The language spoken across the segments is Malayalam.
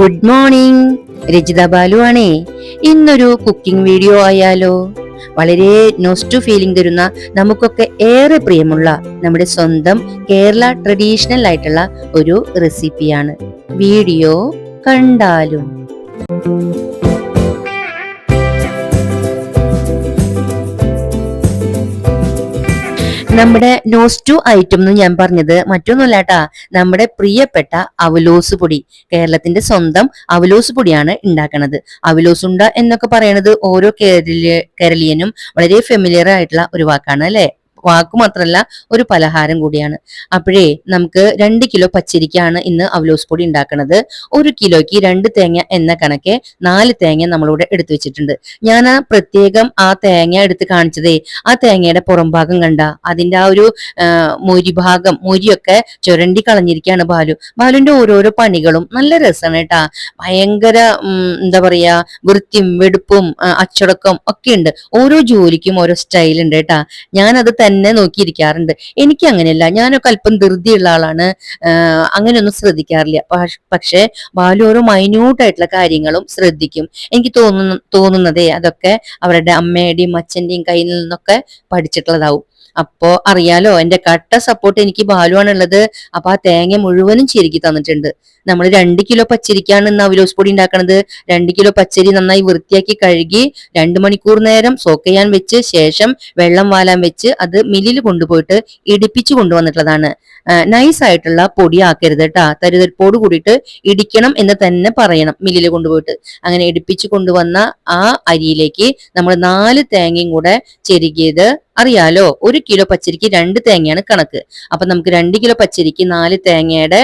ഗുഡ് മോർണിംഗ് രജിത ബാലു ആണേ ഇന്നൊരു കുക്കിംഗ് വീഡിയോ ആയാലോ? വളരെ നോസ്റ്റു ഫീലിംഗ് തരുന്ന നമുക്കൊക്കെ ഏറെ പ്രിയമുള്ള നമ്മുടെ സ്വന്തം കേരള ട്രഡീഷണൽ ആയിട്ടുള്ള ഒരു റെസിപ്പിയാണ് വീഡിയോ കണ്ടാലും. നമ്മുടെ നോസ് ടു ഐറ്റം എന്ന് ഞാൻ പറഞ്ഞത് മറ്റൊന്നുമല്ല കേട്ടാ നമ്മുടെ പ്രിയപ്പെട്ട അവലോസ് പൊടി. കേരളത്തിന്റെ സ്വന്തം അവലോസ് പൊടിയാണ് ഉണ്ടാക്കുന്നത് അവലോസ് ഉണ്ട എന്നൊക്കെ പറയണത് ഓരോ കേരളീയ കേരളീയനും വളരെ ഫെമിലിയർ ആയിട്ടുള്ള ഒരു വാക്കാണ് അല്ലെ? വാക്ക് മാത്രമല്ല ഒരു പലഹാരം കൂടിയാണ്. അപ്പോഴേ നമുക്ക് രണ്ട് കിലോ പച്ചരിക്കാണ് ഇന്ന് അവലോസ് പൊടി ഉണ്ടാക്കുന്നത് ഒരു കിലോയ്ക്ക് രണ്ട് തേങ്ങ എന്ന കണക്കെ നാല് തേങ്ങ നമ്മളിവിടെ എടുത്തു വെച്ചിട്ടുണ്ട്. ഞാൻ ആ പ്രത്യേകം ആ തേങ്ങ എടുത്ത് കാണിച്ചതേ ആ തേങ്ങയുടെ പുറംഭാഗം കണ്ട. അതിന്റെ ആ ഒരു മൊരി ഭാഗം മൊരിയൊക്കെ ചുരണ്ടി കളഞ്ഞിരിക്കുകയാണ് ബാലു. ബാലുവിന്റെ ഓരോരോ പണികളും നല്ല രസമാണ് കേട്ടാ. ഭയങ്കര എന്താ പറയാ വൃത്തിയും വെടുപ്പും അച്ചടക്കം ഒക്കെ ഉണ്ട്. ഓരോ ജോലിക്കും ഓരോ സ്റ്റൈൽ ഉണ്ട് കേട്ടാ. ഞാനത് തന്നെ നോക്കിയിരിക്കാറുണ്ട്. എനിക്ക് അങ്ങനെയല്ല ഞാനൊക്കെ അല്പം ധൃതിയുള്ള ആളാണ്. അങ്ങനെയൊന്നും ശ്രദ്ധിക്കാറില്ല. പക്ഷേ ബാലു ഓരോ മൈന്യൂട്ടായിട്ടുള്ള കാര്യങ്ങളും ശ്രദ്ധിക്കും. എനിക്ക് തോന്നുന്നു തോന്നുന്നതേ അതൊക്കെ അവരുടെ അമ്മയുടെയും അച്ഛന്റെയും കയ്യിൽ നിന്നൊക്കെ പഠിച്ചിട്ടുള്ളതാവും. അപ്പോ അറിയാലോ എന്റെ കട്ട സപ്പോർട്ട് എനിക്ക് ബാലുവാണുള്ളത്. അപ്പൊ ആ തേങ്ങ മുഴുവനും ചെരുക്കി തന്നിട്ടുണ്ട്. നമ്മൾ രണ്ട് കിലോ പച്ചരിക്കാണ് ഇന്ന് അവലോസ് പൊടി ഉണ്ടാക്കുന്നത് രണ്ട് കിലോ പച്ചരി നന്നായി വൃത്തിയാക്കി കഴുകി രണ്ട് മണിക്കൂർ നേരം സോക്ക് ചെയ്യാൻ വെച്ച് ശേഷം വെള്ളം വാലാൻ വെച്ച് അത് മില്ലിൽ കൊണ്ടുപോയിട്ട് ഇടിപ്പിച്ചു കൊണ്ടുവന്നിട്ടുള്ളതാണ്. നൈസ് ആയിട്ടുള്ള പൊടി ആക്കരുത് കേട്ടാ തരുതരിപ്പോട് കൂടിയിട്ട് ഇടിക്കണം എന്ന് തന്നെ പറയണം മില്ലിൽ കൊണ്ടുപോയിട്ട്. അങ്ങനെ ഇടിപ്പിച്ചു കൊണ്ടുവന്ന ആ അരിയിലേക്ക് നമ്മൾ നാല് തേങ്ങയും കൂടെ ചെരുകിയത് അറിയാലോ? ഒരു കിലോ പച്ചരിക്ക് രണ്ട് തേങ്ങയാണ് കണക്ക്. അപ്പൊ നമുക്ക് രണ്ട് കിലോ പച്ചരിക്ക് നാല് തേങ്ങയുടെ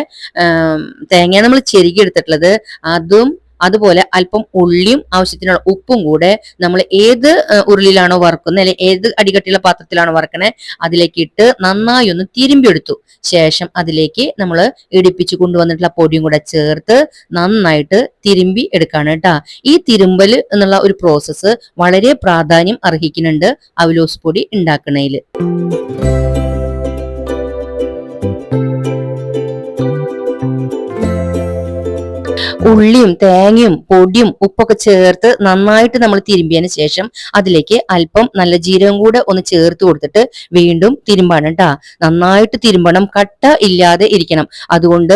തേങ്ങയാണ് നമ്മൾ ചെരുകി എടുത്തിട്ടുള്ളത് അതും അതുപോലെ അല്പം ഉള്ളിയും ആവശ്യത്തിനുള്ള ഉപ്പും കൂടെ നമ്മൾ ഏത് ഉരുളിയിലാണോ വറുക്കുന്നത് അല്ലെങ്കിൽ ഏത് അടികട്ടിയുള്ള പാത്രത്തിലാണോ വറക്കണേ അതിലേക്ക് ഇട്ട് നന്നായി ഒന്ന് തിരുമ്പിയെടുത്തു. ശേഷം അതിലേക്ക് നമ്മൾ ഇടിപ്പിച്ച് കൊണ്ടുവന്നിട്ടുള്ള പൊടിയും കൂടെ ചേർത്ത് നന്നായിട്ട് തിരുമ്പി എടുക്കാണ് കേട്ടാ. ഈ തിരുമ്പൽ എന്നുള്ള ഒരു പ്രോസസ്സ് വളരെ പ്രാധാന്യം അർഹിക്കുന്നുണ്ട് അവലോസ് പൊടി ഉണ്ടാക്കണേൽ. ഉള്ളിയും തേങ്ങയും പൊടിയും ഉപ്പൊക്കെ ചേർത്ത് നന്നായിട്ട് നമ്മൾ തിരുമ്പിയതിന് ശേഷം അതിലേക്ക് അല്പം നല്ല ജീരകം കൂടെ ഒന്ന് ചേർത്ത് കൊടുത്തിട്ട് വീണ്ടും തിരുമ്പണം കേട്ടാ നന്നായിട്ട് തിരുമ്പണം. കട്ട ഇല്ലാതെ ഇരിക്കണം. അതുകൊണ്ട്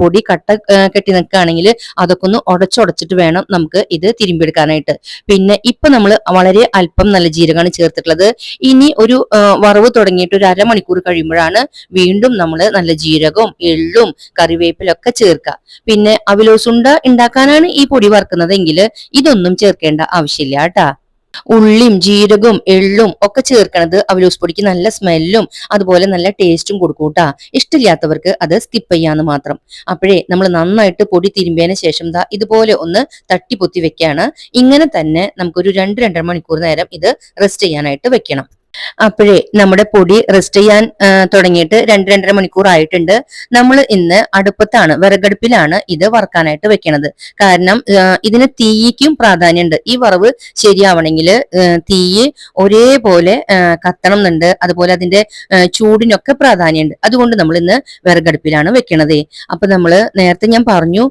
പൊടി കട്ട കെട്ടി നിൽക്കുകയാണെങ്കിൽ അതൊക്കെ ഒന്ന് ഉടച്ചുടച്ചിട്ട് വേണം നമുക്ക് ഇത് തിരുമ്പിയെടുക്കാനായിട്ട്. പിന്നെ ഇപ്പൊ നമ്മൾ വളരെ അല്പം നല്ല ജീരകമാണ് ചേർത്തിട്ടുള്ളത്. ഇനി ഒരു വറവ് തുടങ്ങിയിട്ട് ഒരു അരമണിക്കൂർ കഴിയുമ്പോഴാണ് വീണ്ടും നമ്മൾ നല്ല ജീരകവും എള്ളും കറിവേപ്പിലൊക്കെ ചേർക്കുക. പിന്നെ അവിലോസുണ്ട ഉണ്ട ഉണ്ടാക്കാനാണ് ഈ പൊടി വറുക്കുന്നതെങ്കിൽ ഇതൊന്നും ചേർക്കേണ്ട ആവശ്യമില്ല കേട്ടാ. ഉള്ളിയും ജീരകവും എള്ളും ഒക്കെ ചേർക്കണത് അവലൂസ് പൊടിക്ക് നല്ല സ്മെല്ലും അതുപോലെ നല്ല ടേസ്റ്റും കൊടുക്കും കേട്ടാ. ഇഷ്ടമില്ലാത്തവർക്ക് അത് സ്കിപ്പ് ചെയ്യാന്ന് മാത്രം. അപ്പോഴേ നമ്മൾ നന്നായിട്ട് പൊടി തിരുമ്പിയതിന് ശേഷം ദാ ഇതുപോലെ ഒന്ന് തട്ടിപ്പൊത്തി വെക്കാണ്. ഇങ്ങനെ തന്നെ നമുക്കൊരു രണ്ട് രണ്ടര മണിക്കൂർ നേരം ഇത് റെസ്റ്റ് ചെയ്യാനായിട്ട് വെക്കണം. അപ്പോഴേ നമ്മുടെ പൊടി റെസ്റ്റ് ചെയ്യാൻ തുടങ്ങിയിട്ട് രണ്ട് രണ്ടര മണിക്കൂർ ആയിട്ടുണ്ട്. നമ്മൾ ഇന്ന് അടുപ്പത്താണ് വിറകടുപ്പിലാണ് ഇത് വറക്കാനായിട്ട് വെക്കണത്. കാരണം ഇതിന് തീയ്ക്കും പ്രാധാന്യമുണ്ട്. ഈ വറവ് ശരിയാവണമെങ്കിൽ തീയ് ഒരേപോലെ കത്തണം എന്നുണ്ട്. അതുപോലെ അതിന്റെ ചൂടിനൊക്കെ പ്രാധാന്യമുണ്ട്. അതുകൊണ്ട് നമ്മൾ ഇന്ന് വിറകടുപ്പിലാണ് വെക്കണത്. അപ്പൊ നമ്മൾ നേരത്തെ ഞാൻ പറഞ്ഞു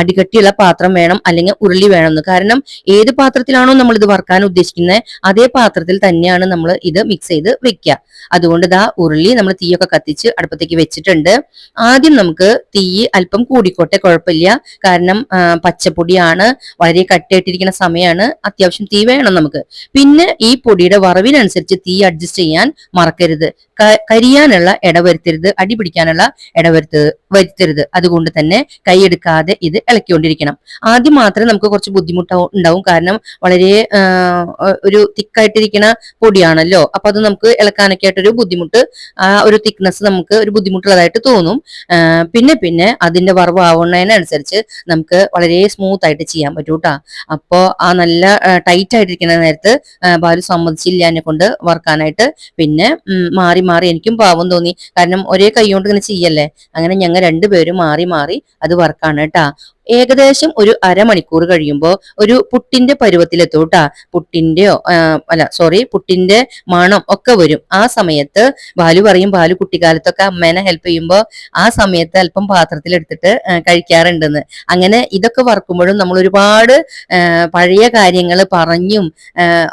അടികട്ടിയുള്ള പാത്രം വേണം അല്ലെങ്കിൽ ഉരുളി വേണം എന്ന്. കാരണം ഏത് പാത്രത്തിലാണോ നമ്മൾ ഇത് വറക്കാൻ ഉദ്ദേശിക്കുന്നത് അതേ പാത്രത്തിൽ തന്നെയാണ് നമ്മൾ ഇത് മിക്സ് ചെയ്ത് വെക്കുക അതുകൊണ്ട് ഇതാ ഉരുളി നമ്മൾ തീയൊക്കെ കത്തിച്ച് അടുപ്പത്തേക്ക് വെച്ചിട്ടുണ്ട്. ആദ്യം നമുക്ക് തീ അല്പം കൂടിക്കോട്ടെ കുഴപ്പമില്ല കാരണം പച്ചപ്പൊടിയാണ് വളരെ കട്ടിയായിട്ടിരിക്കുന്ന സമയമാണ് അത്യാവശ്യം തീ വേണം നമുക്ക്. പിന്നെ ഈ പൊടിയുടെ വറവിനനുസരിച്ച് തീ അഡ്ജസ്റ്റ് ചെയ്യാൻ മറക്കരുത്. കരിയാനുള്ള ഇടവരുത്തരുത് അടി പിടിക്കാനുള്ള ഇടവരുത്തത് വരുത്തരുത്. അതുകൊണ്ട് തന്നെ കൈയെടുക്കാതെ ഇത് ഇളക്കിക്കൊണ്ടിരിക്കണം. ആദ്യം മാത്രമേ നമുക്ക് കുറച്ച് ബുദ്ധിമുട്ട് ഉണ്ടാവും. കാരണം വളരെ ഒരു തിക്കായിട്ടിരിക്കുന്ന പൊടിയാണല്ലോ. അപ്പൊ അത് നമുക്ക് ഇളക്കാനൊക്കെ ആയിട്ടൊരു ബുദ്ധിമുട്ട് ഒരു തിക്നെസ് നമുക്ക് ഒരു ബുദ്ധിമുട്ടുള്ളതായിട്ട് തോന്നും. പിന്നെ പിന്നെ അതിന്റെ വറവ് ആവുന്നതിനനുസരിച്ച് നമുക്ക് വളരെ സ്മൂത്ത് ആയിട്ട് ചെയ്യാൻ പറ്റും കേട്ടോ അപ്പോ ആ നല്ല ടൈറ്റ് ആയിട്ടിരിക്കുന്ന നേരത്ത് ബാലു സമ്മതിച്ചില്ല എന്നെ കൊണ്ട് വറക്കാനായിട്ട്. പിന്നെ മാറി മാറി എനിക്കും പാവം തോന്നി. കാരണം ഒരേ കൈ കൊണ്ട് ഇങ്ങനെ ചെയ്യല്ലേ? അങ്ങനെ ഞങ്ങൾ രണ്ടുപേരും മാറി മാറി അത് വർക്കാണ് കേട്ടാ ഏകദേശം ഒരു അരമണിക്കൂർ കഴിയുമ്പോൾ ഒരു പുട്ടിന്റെ പരുവത്തിലെത്തൂട്ടാ പുട്ടിന്റെയോ അല്ല സോറി പുട്ടിന്റെ മണം ഒക്കെ വരും. ആ സമയത്ത് ബാലു പറയും ബാലു കുട്ടിക്കാലത്തൊക്കെ അമ്മേനെ ഹെൽപ്പ് ചെയ്യുമ്പോൾ ആ സമയത്ത് അല്പം പാത്രത്തിലെടുത്തിട്ട് കഴിക്കാറുണ്ടെന്ന്. അങ്ങനെ ഇതൊക്കെ വറക്കുമ്പോഴും നമ്മൾ ഒരുപാട് പഴയ കാര്യങ്ങൾ പറഞ്ഞും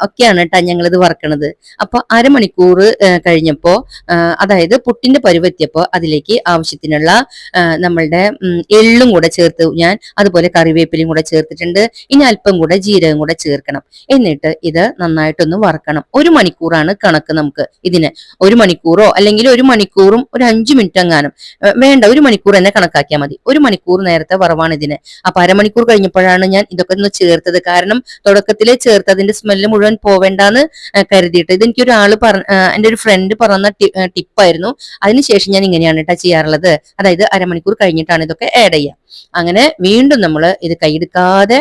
ഒക്കെയാണ് കേട്ടാ ഞങ്ങളിത് വറക്കണത്. അപ്പൊ അരമണിക്കൂർ ആ, കഴിഞ്ഞപ്പോ ആ, അതായത് പുട്ടിന്റെ പരുവെത്തിയപ്പോ അതിലേക്ക് ആവശ്യത്തിനുള്ള നമ്മളുടെ എള്ളും കൂടെ ചേർത്ത് ഞാൻ അതുപോലെ കറിവേപ്പിലയും കൂടെ ചേർത്തിട്ടുണ്ട്. ഇനി അല്പം കൂടെ ജീരകം കൂടെ ചേർക്കണം. എന്നിട്ട് ഇത് നന്നായിട്ടൊന്ന് വറക്കണം. ഒരു മണിക്കൂറാണ് കണക്ക് നമുക്ക് ഇതിന്. ഒരു മണിക്കൂറോ അല്ലെങ്കിൽ ഒരു മണിക്കൂറും ഒരു അഞ്ചു മിനിറ്റ് എങ്ങാനും വേണ്ട ഒരു മണിക്കൂർ തന്നെ കണക്കാക്കിയാൽ മതി. ഒരു മണിക്കൂർ നേരത്തെ വറവാണ് ഇതിന്. അപ്പൊ അരമണിക്കൂർ കഴിഞ്ഞപ്പോഴാണ് ഞാൻ ഇതൊക്കെ ഒന്ന് ചേർത്തത്. കാരണം തുടക്കത്തിലെ ചേർത്തതിന്റെ സ്മെല്ല് മുഴുവൻ പോവേണ്ടാന്ന് കരുതിയിട്ട്. ഇത് എനിക്ക് ഒരാൾ പറ ഏ, എന്റെ ഒരു ഫ്രണ്ട് പറഞ്ഞ ടിപ്പായിരുന്നു അതിനുശേഷം ഞാൻ ഇങ്ങനെയാണ് കേട്ടോ ചെയ്യാറുള്ളത്. അതായത് അരമണിക്കൂർ കഴിഞ്ഞിട്ടാണ് ഇതൊക്കെ ആഡ് ചെയ്യുക അങ്ങനെ വീണ്ടും നമ്മൾ ഇത് കൈയെടുക്കാതെ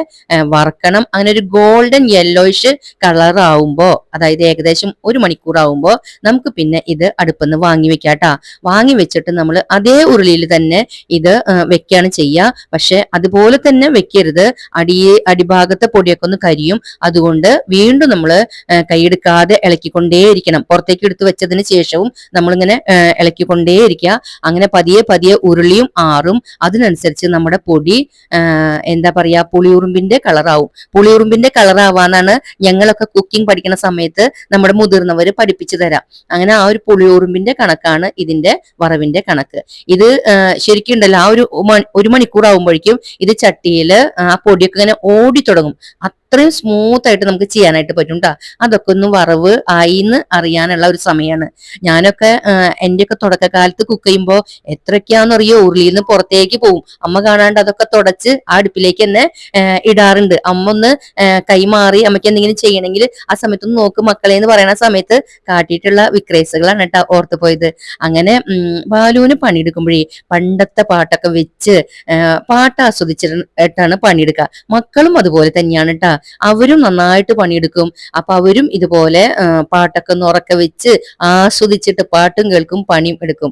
വറക്കണം. അങ്ങനെ ഒരു ഗോൾഡൻ യെല്ലോയിഷ് കളർ ആവുമ്പോൾ അതായത് ഏകദേശം ഒരു മണിക്കൂർ ആവുമ്പോൾ നമുക്ക് പിന്നെ ഇത് അടുപ്പെന്ന് വാങ്ങി വെക്കാട്ടാ വാങ്ങി വെച്ചിട്ട് നമ്മൾ അതേ ഉരുളിയിൽ തന്നെ ഇത് വെക്കുകയാണ് ചെയ്യുക പക്ഷെ അതുപോലെ തന്നെ വെക്കരുത്. അടി അടിഭാഗത്തെ പൊടിയൊക്കെ ഒന്ന് കരിയും. അതുകൊണ്ട് വീണ്ടും നമ്മൾ കൈയെടുക്കാതെ ഇളക്കിക്കൊണ്ടേയിരിക്കണം. പുറത്തേക്ക് എടുത്ത് വെച്ചതിന് ശേഷവും നമ്മളിങ്ങനെ ഇളക്കിക്കൊണ്ടേയിരിക്കുക. അങ്ങനെ പതിയെ പതിയെ ഉരുളിയും ആറും. അതിനനുസരിച്ച് നമ്മുടെ പൊടി എന്താ പറയാ പുളിയുറുമ്പിന്റെ കളറാവും. പുളിയുറുമ്പിന്റെ കളറാവാന്നാണ് ഞങ്ങളൊക്കെ കുക്കിംഗ് പഠിക്കുന്ന സമയത്ത് നമ്മുടെ മുതിർന്നവര് പഠിപ്പിച്ചു തരാം. അങ്ങനെ ആ ഒരു പുളിയുറുമ്പിന്റെ കണക്കാണ് ഇതിന്റെ വറവിന്റെ കണക്ക്. ഇത് ശരിക്കും ഉണ്ടല്ലോ ആ ഒരു ഒരു മണിക്കൂർ ആവുമ്പോഴേക്കും ഇത് ചട്ടിയിൽ ആ പൊടിയൊക്കെ ഇങ്ങനെ ഓടി തുടങ്ങും. അത്രയും സ്മൂത്ത് ആയിട്ട് നമുക്ക് ചെയ്യാനായിട്ട് പറ്റും കേട്ടോ അതൊക്കെ ഒന്ന് വറവ് ആയി എന്ന് അറിയാനുള്ള ഒരു സമയമാണ് ഞാനൊക്കെ എന്റെയൊക്കെ തുടക്കകാലത്ത് കുക്ക് ചെയ്യുമ്പോൾ എത്രയൊക്കെയാണെന്നറിയോ ഉരുളിയിൽ നിന്ന് പുറത്തേക്ക് പോകും അമ്മ കാണാണ്ട് അതൊക്കെ തുടച്ച് ആ അടുപ്പിലേക്ക് തന്നെ ഇടാറുണ്ട്. അമ്മ ഒന്ന് കൈമാറി അമ്മയ്ക്ക് എന്തെങ്കിലും ചെയ്യണമെങ്കിൽ ആ സമയത്ത് ഒന്ന് നോക്ക് മക്കളെ എന്ന് പറയുന്ന സമയത്ത് കാട്ടിയിട്ടുള്ള വിക്രേസുകളാണ് കേട്ടോ ഓർത്തു പോയത്. അങ്ങനെ ബാലുവിന് പണിയെടുക്കുമ്പോഴേ പണ്ടത്തെ പാട്ടൊക്കെ വെച്ച് പാട്ട് ആസ്വദിച്ചിട്ടാണ് പണിയെടുക്കുക. മക്കളും അതുപോലെ തന്നെയാണ് കേട്ടാ അവരും നന്നായിട്ട് പണിയെടുക്കും. അപ്പൊ അവരും ഇതുപോലെ പാട്ടൊക്കെ ഉറക്കെ വെച്ച് ആസ്വദിച്ചിട്ട് പാട്ടും കേൾക്കും പണിയും എടുക്കും.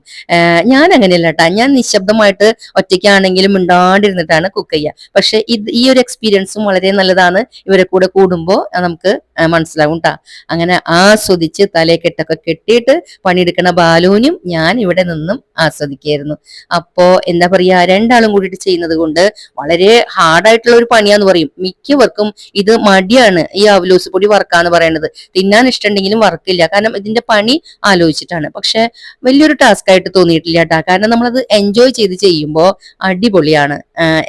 ഞാൻ അങ്ങനെയല്ല കേട്ടാ ഞാൻ നിശബ്ദമായിട്ട് ഒറ്റയ്ക്കാണെങ്കിലും മിണ്ടാണ്ടിരുന്നിട്ടാണ് കുക്ക് ചെയ്യുക പക്ഷെ ഇത് ഈ ഒരു എക്സ്പീരിയൻസും വളരെ നല്ലതാണ്. ഇവരെ കൂടെ കൂടുമ്പോൾ നമുക്ക് മനസ്സിലാവും ട്ടാ. അങ്ങനെ ആസ്വദിച്ച് തലയെക്കെട്ടൊക്കെ കെട്ടിയിട്ട് പണിയെടുക്കണ ബാലൂനും ഞാൻ ഇവിടെ നിന്നും ആസ്വദിക്കായിരുന്നു. അപ്പോ എന്താ പറയാ രണ്ടാളും കൂടിയിട്ട് ചെയ്യുന്നത് കൊണ്ട് വളരെ ഹാർഡായിട്ടുള്ള ഒരു പണിയാന്ന് പറയും. മിക്കവർക്കും ഇത് മടിയാണ് ഈ അവലൂസ് പൊടി വർക്കാന്ന് പറയുന്നത്. തിന്നാൻ ഇഷ്ടമുണ്ടെങ്കിലും വർക്കില്ല കാരണം ഇതിന്റെ പണി ആലോചിച്ചിട്ടാണ്. പക്ഷെ വലിയൊരു ടാസ്ക് ആയിട്ട് തോന്നിയിട്ടില്ല കേട്ടാ കാരണം നമ്മളത് എൻജോയ് ചെയ്ത് ചെയ്യുമ്പോൾ അടിപൊളിയാണ്.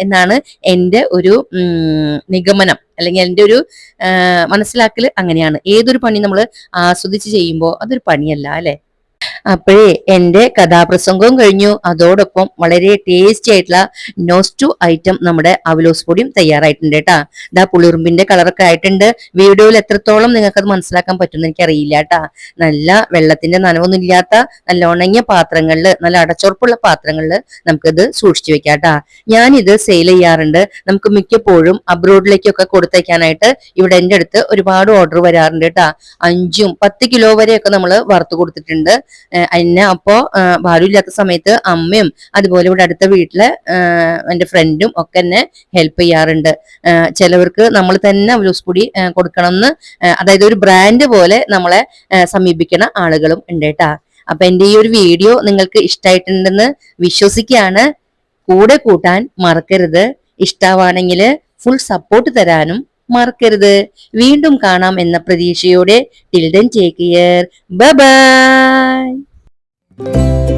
എന്നാണ് എന്റെ ഒരു നിഗമനം. അല്ലെങ്കിൽ എന്റെ ഒരു മനസ്സിലാക്കൽ അങ്ങനെയാണ്. ഏതൊരു പണി നമ്മൾ ആസ്വദിച്ച് ചെയ്യുമ്പോൾ അതൊരു പണിയല്ല അല്ലെ? അപ്പോഴേ എന്റെ കഥാപ്രസംഗവും കഴിഞ്ഞു. അതോടൊപ്പം വളരെ ടേസ്റ്റി ആയിട്ടുള്ള നോസ്റ്റു ഐറ്റം നമ്മുടെ അവലോസ് പൊടിയും തയ്യാറായിട്ടുണ്ട് കേട്ടാ. ഇതാ പുളിറുമ്പിന്റെ കളറൊക്കെ ആയിട്ടുണ്ട്. വീഡിയോയിൽ എത്രത്തോളം നിങ്ങൾക്ക് അത് മനസ്സിലാക്കാൻ പറ്റുമെന്ന് എനിക്ക് അറിയില്ല കേട്ടാ. നല്ല വെള്ളത്തിന്റെ നനവൊന്നും ഇല്ലാത്ത നല്ല ഉണങ്ങിയ പാത്രങ്ങളിൽ നല്ല അടച്ചുറപ്പുള്ള പാത്രങ്ങളിൽ നമുക്കിത് സൂക്ഷിച്ചു വെക്കാം കേട്ടാ. ഞാനിത് സെയിൽ ചെയ്യാറുണ്ട്. നമുക്ക് മിക്കപ്പോഴും അബ്രോഡിലേക്കൊക്കെ കൊടുത്തേക്കാനായിട്ട് ഇവിടെ എന്റെ അടുത്ത് ഒരുപാട് ഓർഡർ വരാറുണ്ട് കേട്ടാ. അഞ്ചും പത്ത് കിലോ വരെയൊക്കെ നമ്മൾ വറുത്ത് കൊടുത്തിട്ടുണ്ട്. എന്നെ അപ്പോ ഏഹ് ഇല്ലാത്ത സമയത്ത് അമ്മയും അതുപോലെ ഇവിടെ അടുത്ത വീട്ടിലെ എന്റെ ഫ്രണ്ടും ഒക്കെ എന്നെ ഹെൽപ്പ് ചെയ്യാറുണ്ട്. ചിലവർക്ക് നമ്മൾ തന്നെ ജ്യൂസ് പൊടി കൊടുക്കണം കൊടുക്കണമെന്ന് അതായത് ഒരു ബ്രാൻഡ് പോലെ നമ്മളെ സമീപിക്കുന്ന ആളുകളും ഉണ്ട് കേട്ടാ അപ്പൊ എന്റെ ഈ ഒരു വീഡിയോ നിങ്ങൾക്ക് ഇഷ്ടമായിട്ടുണ്ടെന്ന് വിശ്വസിക്കുകയാണ്. കൂടെ കൂട്ടാൻ മറക്കരുത്. ഇഷ്ടാവാണെങ്കിൽ ഫുൾ സപ്പോർട്ട് തരാനും മറക്കരുത്. വീണ്ടും കാണാം എന്ന പ്രതീക്ഷയോടെ. Till then take care bye Música